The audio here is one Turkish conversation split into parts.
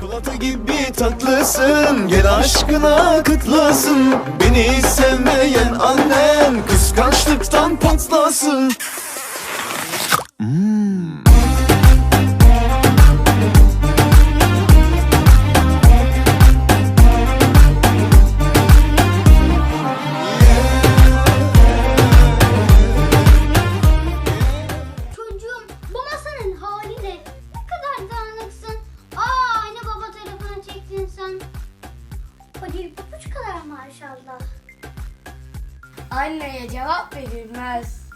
Çikolata gibi tatlısın Gel aşkına kıtlasın Beni sevmeyen annen Kıskançlıktan patlasın Papuç kadar maşallah. Anneye cevap verilmez.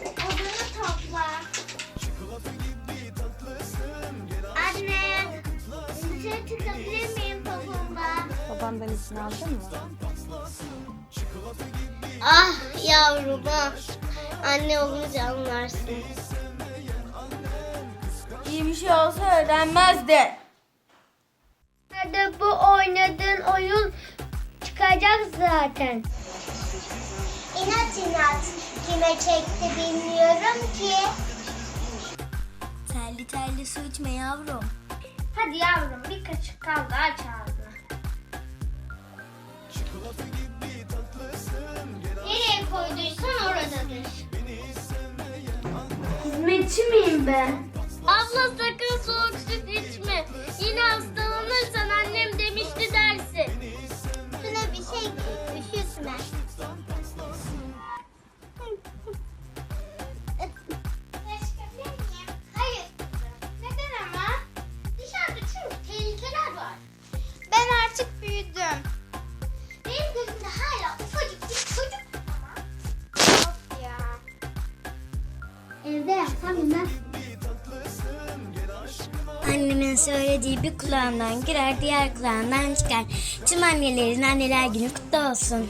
Odanı topla. Anne. Dışarı çıkabilir miyim popomla? Babandan izin aldın mı? Ah yavrum ah. Anne olunca anlarsın. İyi bir şey olsa öğrenmezdi. Oynadığın oyun çıkacak zaten. İnat inat. Kime çekti bilmiyorum ki. Terli terli su içme yavrum. Hadi yavrum bir kaşık kal daha çağırdı. Nereye koyduysan oradadır. Hizmetçi miyim ben? Abla sakın soğuk süt içme. Yine Annemin söylediği bir kulağından girer, diğer kulağından çıkar. Tüm annelerin anneler günü kutlu olsun.